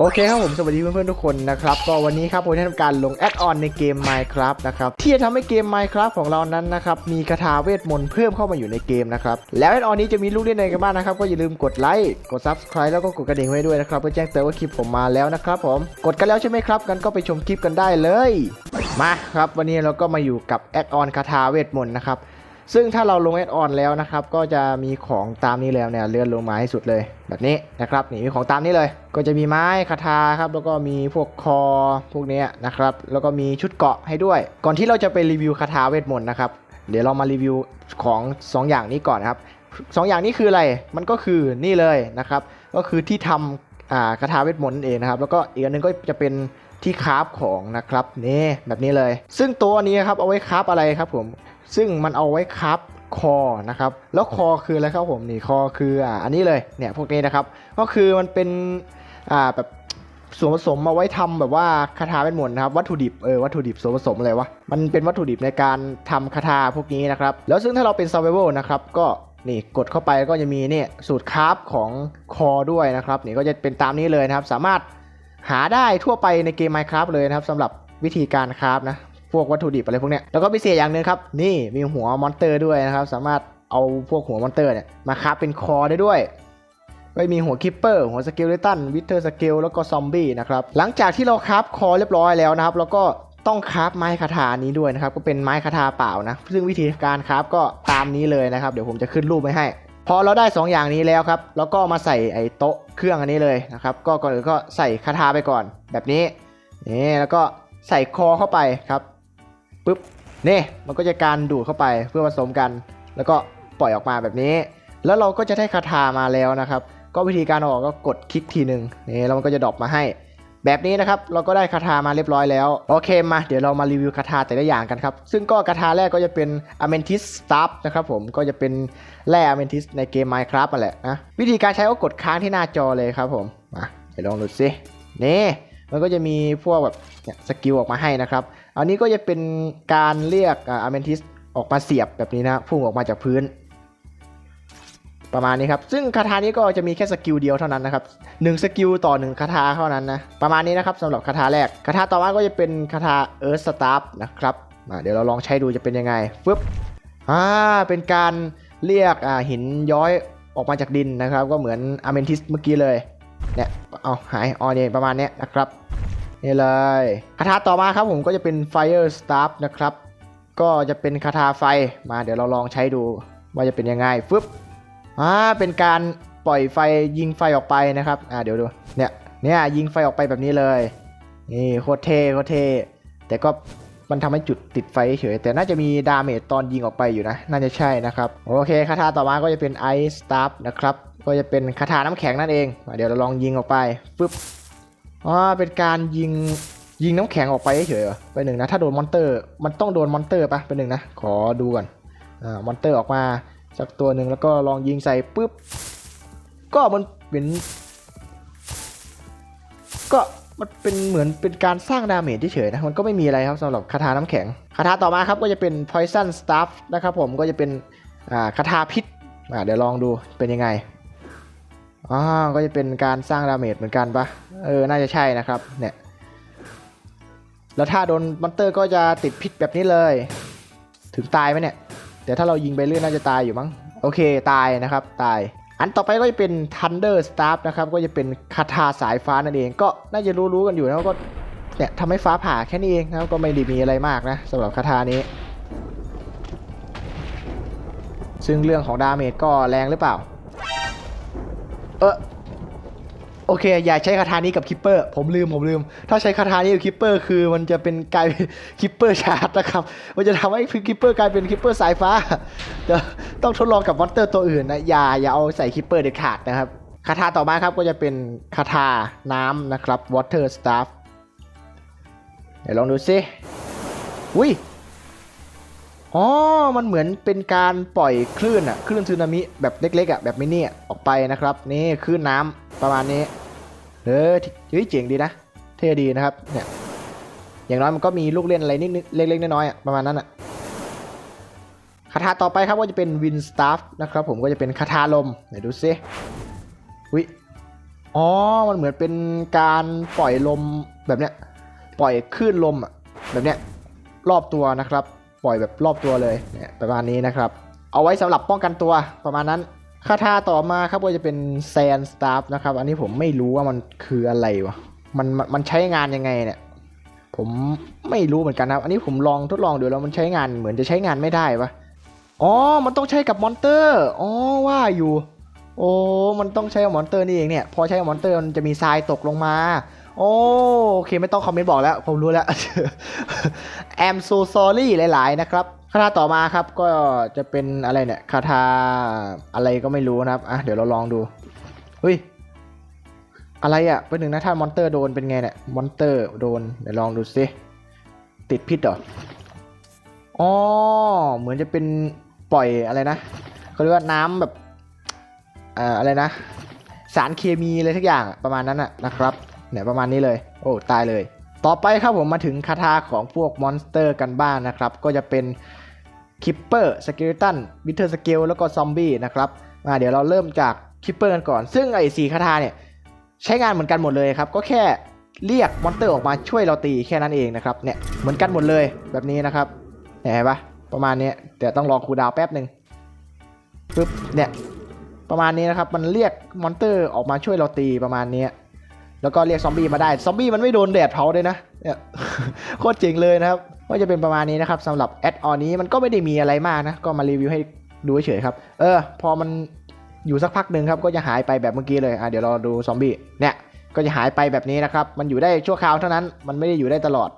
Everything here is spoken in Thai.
โอเคครับผมสวัสดีเพื่อนๆทุกคนนะครับก็วันนี้ครับผมได้ทำการลงแอดออนในเกม Minecraft นะครับที่จะทำให้เกม Minecraft ของเรานั้นนะครับมีคาถาเวทมนต์เพิ่มเข้ามาอยู่ในเกมนะครับแล้วแอดออนนี้จะมีลูกเล่นอะไรกันบ้างนะครับก็อย่าลืมกดไลค์กด Subscribe แล้วก็กดกระดิ่งไว้ด้วยนะครับเพื่อแจ้งเตือนว่าคลิปผมมาแล้วนะครับผมกดกันแล้วใช่ไหมครับกันก็ไปชมคลิปกันได้เลยมาครับวันนี้เราก็มาอยู่กับแอดออนคาถาเวทมนต์นะครับ ซึ่งถ้าเราลงแอดออนแล้วนะครับ ก็จะมีของตามนี้แล้วเนี่ยเลื่อนลงมาให้สุดเลยแบบนี้นะครับนี่มีของตามนี้เลย ก็จะมีไม้คาถาครับแล้วก็มีพวกคอพวกเนี้ยนะครับ แล้วก็มีชุดเกาะให้ด้วย ก่อนที่เราจะไปรีวิวคาถาเวทมนต์นะครับเดี๋ยวเรามารีวิวของ 2 อย่างนี้ก่อนครับสองอย่างนี้คืออะไรมันก็คือนี่เลยนะครับ ก็คือที่ทำอาคาถาเวทมนต์เองนะครับ แล้วก็อีกอันหนึงก็จะเป็นที่คราฟของนะครับนี่แบบนี้เลย ซึ่งตัวนี้ครับเอาไว้คราฟอะไรครับผม ซึ่งมันเอาไว้คับคอนะครับแล้วคอคืออะไรครับผมนี่คอคืออ่าอันนี้เลยเนี่ยพวกนี้นะครับ ก็คือมันเป็นอ่าแบบส่วนผสมมาไว้ทำแบบว่าคาถาเป็นหมนต์นะครับวัตถุดิบเออวัตถุดิบส่วนผสมอะไรวะมันเป็นวัตถุดิบในการทำคาถาพวกนี้นะครับ แล้วซึ่งถ้าเราเป็น s u r v i v a l นะครับก็นี่กดเข้าไปก็จะมีเนี่ยสูตรคราฟของคอด้วยนะครับนี่ก็จะเป็นตามนี้เลยนะครับ สามารถหาได้ทั่วไปในเกม Minecraft เลยนะครับสำหรับวิธีการคราฟนะ พวกวัตถุดิบอะไรพวกเนี้ยแล้วก็พิเศษอย่างหนึ่งครับนี่มีหัวมอนเตอร์ด้วยนะครับสามารถเอาพวกหัวมอนเตอร์เนี่ยมาคราฟเป็นคอได้ด้วยก็มีหัวคิปเปอร์หัวสเกลเลตันวิเทอร์สเกลแล้วก็ซอมบี้นะครับหลังจากที่เราคราฟคอเรียบร้อยแล้วนะครับแล้วก็ต้องคราฟไม้คาถานี้ด้วยนะครับก็เป็นไม้คาถาเปล่านะซึ่งวิธีการคราฟก็ตามนี้เลยนะครับเดี๋ยวผมจะขึ้นรูปไว้ให้ พอเราได้ 2 อย่างนี้แล้วครับแล้วก็มาใส่ไอ้โต๊ะเครื่องอันนี้เลยนะครับก็ก่อนอื่นก็ใส่คาถาไปก่อน แบบนี้นี่แล้วก็ใส่คอเข้าไปครับ ปุ๊บนี่มันก็จะการดูดเข้าไปเพื่อผสมกัน แล้วก็ปล่อยออกมาแบบนี้ แล้วเราก็จะได้คาถามาแล้วนะครับ ก็วิธีการออกก็กดคลิกทีหนึ่งนี่แล้วมันก็จะดรอปมาให้ แบบนี้นะครับเราก็ได้คาถามาเรียบร้อยแล้วโอเคมาเดี๋ยวเรามารีวิวคาถาแต่ละอย่างกันครับซึ่งก็คาถาแรกก็จะเป็น a m e n t h y s Staff นะครับผมก็จะเป็นแร่ a m e n t h y s ในเกม Minecraft นั่นแหละนะวิธีการใช้ก็กดค้างที่หน้าจอเลยครับผมมาเดี๋ยวลองดูสินี่มันก็จะมีพวกแบบเนี่ยสกิลออกมาให้นะครับ อันนี้ก็จะเป็นการเรียกอาร์เมนทิสออกมาเสียบแบบนี้นะพุ่งออกมาจากพื้น ประมาณนี้ครับ ซึ่งคาถานี้ก็จะมีแค่สกิลเดียวเท่านั้นนะครับหนึ่งสกิลต่อหนึ่งคาถาเท่านั้นนะ ประมาณนี้นะครับสำหรับคาถาแรก คาถาต่อมาก็จะเป็นคาถาเอิร์ธสตาร์นะครับเดี๋ยวเราลองใช้ดูจะเป็นยังไงฟึบอ่าเป็นการเรียกอ่าหินย้อยออกมาจากดินนะครับ ก็เหมือนอาร์เมนทิสเมื่อกี้เลยเนี่ยเอาหายออเนี่ยประมาณนี้นะครับ นี่เลยคาถาต่อมาครับผมก็จะเป็น Fire Staff นะครับ ก็จะเป็นคาถาไฟมาเดี๋ยวเราลองใช้ดูว่าจะเป็นยังไงฟึบอ่าเป็นการปล่อยไฟยิงไฟออกไปนะครับอ่าเดี๋ยวดูเนี่ยเนี่ยยิงไฟออกไปแบบนี้เลยนี่โคตรเท่โคตรเท่แต่ก็มันทำให้จุดติดไฟเฉยแต่น่าจะมีดาเมจตอนยิงออกไปอยู่นะ น่าจะใช่นะครับ โอเคคาถาต่อมาก็จะเป็น Ice Staff นะครับ ก็จะเป็นคาถาน้ำแข็งนั่นเองมาเดี๋ยวเราลองยิงออกไปฟึบ อ๋อเป็นการยิงยิงน้ำแข็งออกไปเฉยๆเหรอไปหนึ่งนะถ้าโดนมอนเตอร์ มันต้องโดนมอนเตอร์ปะไปหนึ่งนะขอดูก่อนอ่ามอนเตอร์ออกมาสักตัวหนึ่งแล้วก็ลองยิงใส่ปุ๊บก็มันเป็นก็มันเป็นเหมือนเป็นการสร้างดาเมจเฉยๆนะมันก็ไม่มีอะไรครับสำหรับคาถาน้ำแข็งคาถาต่อมาครับก็จะเป็น poison staff นะครับผมก็จะเป็นอ่าคาถาพิษอ่าเดี๋ยวลองดูเป็นยังไง อ่าก็จะเป็นการสร้างดาเมจเหมือนกันปะเออ น่าจะใช่นะครับ เนี่ย แล้วถ้าโดนมอนเตอร์ก็จะติดพิษแบบนี้เลย ถึงตายไหมเนี่ย แต่ถ้าเรายิงไปเรื่อยน่าจะตายอยู่มั้ง โอเค ตายนะครับ ตาย อันต่อไปก็จะเป็น Thunder Staff นะครับ ก็จะเป็นคาถาสายฟ้านั่นเอง ก็น่าจะรู้ๆกันอยู่นะก็ เนี่ยทำให้ฟ้าผ่าแค่นี้เองนะครับ ก็ไม่ได้มีอะไรมากนะสำหรับคาถานี้ ซึ่งเรื่องของดาเมจก็แรงหรือเปล่า ออโอเค อย่าใช้คาถานี้กับคิปเปอร์ ผมลืมผมลืม ถ้าใช้คาถานี้กับคิปเปอร์คือมันจะเป็นกลายเป็นคิปเปอร์ชาร์จนะครับ มันจะทำให้คิปเปอร์กลายเป็นคิปเปอร์สายฟ้าเดี๋ยวต้องทดลองกับมอนเตอร์ตัวอื่นนะ อย่าอย่าเอาใส่คิปเปอร์เด็ดขาดนะครับ คาถาต่อมาครับก็จะเป็นคาถาน้ำนะครับ water staff เดี๋ยวลองดูสิอุ้ย อ๋อ มันเหมือนเป็นการปล่อยคลื่นอะคลื่นสึนามิแบบเล็กๆอะแบบมินิอะออกไปนะครับ นี่คลื่นน้ำประมาณนี้เออเฮ้ยเจ๋งดีนะ เท่ดีนะครับ เนี่ย อย่างน้อยมันก็มีลูกเล่นอะไรนิดๆเล็กๆน้อยๆประมาณนั้นอะคาถาต่อไปครับก็จะเป็นวินสตาฟนะครับผมก็จะเป็นคาถาลมไหนดูซิวิอ๋อ มันเหมือนเป็นการปล่อยลมแบบเนี้ย ปล่อยคลื่นลมอะแบบเนี้ยรอบตัวนะครับ ปล่อยแบบรอบตัวเลยเนี่ยประมาณนี้นะครับ เอาไว้สำหรับป้องกันตัวประมาณนั้นคาถาต่อมาครับก็จะเป็นแซนสตาฟนะครับ อันนี้ผมไม่รู้ว่ามันคืออะไรวะมันมันใช้งานยังไงเนี่ย ผมไม่รู้เหมือนกันครับ อันนี้ผมลองทดลองดูแล้วมันใช้งานเหมือนจะใช้งานไม่ได้ปะอ๋อ มันต้องใช้กับมอนเตอร์ อ๋อว่าอยู่ โอ้ มันต้องใช้กับมอนเตอร์นี่เองเนี่ย พอใช้กับมอนเตอร์มันจะมีทรายตกลงมา โอโอเคไม่ต้องคอมเมนต์บอกแล้ว ผมรู้แล้ว I'm so sorry หลาย ๆ นะครับคาถาต่อมาครับก็จะเป็นอะไรเนี่ยคาถาอะไรก็ไม่รู้นะครับอะเดี๋ยวเราลองดูเฮ้ยอะไรอะ่ะเป็นหนึ่งนะถ้ามอนเตอร์โดนเป็นไงเนี่ยมอนเตอร์โดนเดี๋ยวลองดูสิติดพิษเหรออ๋อเหมือนจะเป็นปล่อยอะไรนะเขาเรียกว่าน้ำแบบเอ่ออะไรนะ สารเคมีอะไรทุกอย่างประมาณนั้นอะนะครับ เนี่ยประมาณนี้เลย โอ้ตายเลย ต่อไปครับผมมาถึงคาถาของพวกมอนสเตอร์กันบ้างนะครับ ก็จะเป็นคิปเปอร์สเกลตันวิเทอร์สเกลแล้วก็ซอมบี้นะครับมาเดี๋ยวเราเริ่มจากคิปเปอร์กันก่อน ซึ่งไอ้สีคาถาเนี่ยใช้งานเหมือนกันหมดเลยครับ ก็แค่เรียกมอนสเตอร์ออกมาช่วยเราตีแค่นั้นเองนะครับเนี่ยเหมือนกันหมดเลยแบบนี้นะครับเนี่ยเห็นปะประมาณนี้แต่ต้องรอคูดาวแป๊บหนึ่งปึ๊บเนี่ยประมาณนี้นะครับมันเรียกมอนสเตอร์ออกมาช่วยเราตีประมาณนี้ แล้วก็เรียกซอมบี้มาได้ ซอมบี้มันไม่โดนแดดเผาเลยนะเนี่ยโคตรเจ๋งเลยนะครับ ก็จะเป็นประมาณนี้นะครับสำหรับแอดออนนี้มันก็ไม่ได้มีอะไรมากนะ ก็มารีวิวให้ดูเฉยๆครับ เออ พอมันอยู่สักพักหนึ่งครับ ก็จะหายไปแบบเมื่อกี้เลย อะเดี๋ยวเราดูซอมบี้ เนี่ย ก็จะหายไปแบบนี้นะครับ มันอยู่ได้ชั่วคราวเท่านั้น มันไม่ได้อยู่ได้ตลอด